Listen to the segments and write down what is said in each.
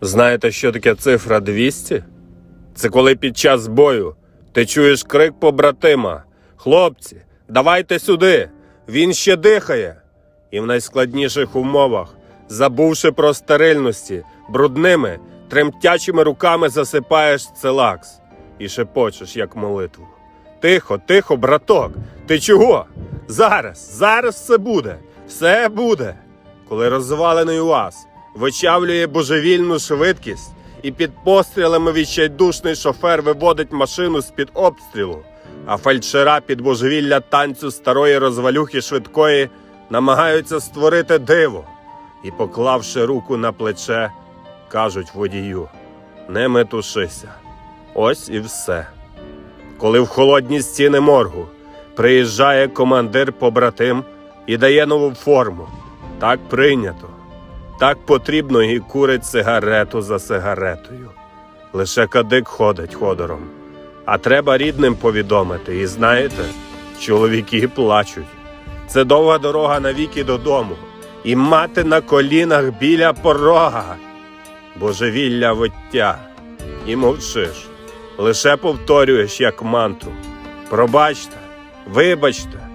Знаєте, що таке цифра 200? Це коли під час бою ти чуєш крик побратима: Хлопці, давайте сюди! Він ще дихає. І в найскладніших умовах, забувши про стерильності, брудними, тремтячими руками засипаєш целакс і шепочеш, як молитву. Тихо, тихо, браток, ти чого? Зараз, зараз все буде, все буде. Коли розвалений УАЗ вичавлює божевільну швидкість і під пострілами відчайдушний шофер виводить машину з-під обстрілу, а фельдшера під божевілля танцю старої розвалюхи швидкої намагаються створити диво і, поклавши руку на плече, кажуть водію: не метушися. Ось і все. Коли в холодні стіни моргу приїжджає командир побратим і дає нову форму. Так прийнято. Так потрібно і курить сигарету за сигаретою. Лише кадик ходить ходором. А треба рідним повідомити. І знаєте, чоловіки плачуть. Це довга дорога навіки додому. І мати на колінах біля порога. Божевілля виття. І мовчиш. Лише повторюєш як мантру. Пробачте, вибачте,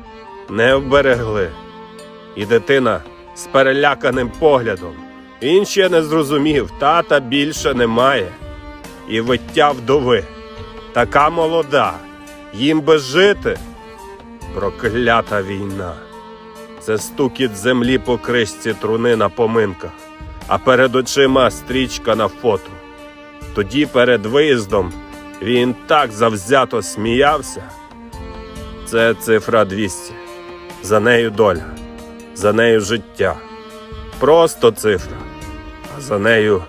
не вберегли. І дитина з переляканим поглядом. Він ще не зрозумів, тата більше немає. І виття вдови. Така молода, їм би жити. Проклята війна. Це стукіт землі по кришці труни на поминках, а перед очима стрічка на фото. Тоді перед виїздом він так завзято сміявся. Це цифра 200. За нею доля, за нею життя. Просто цифра, а за нею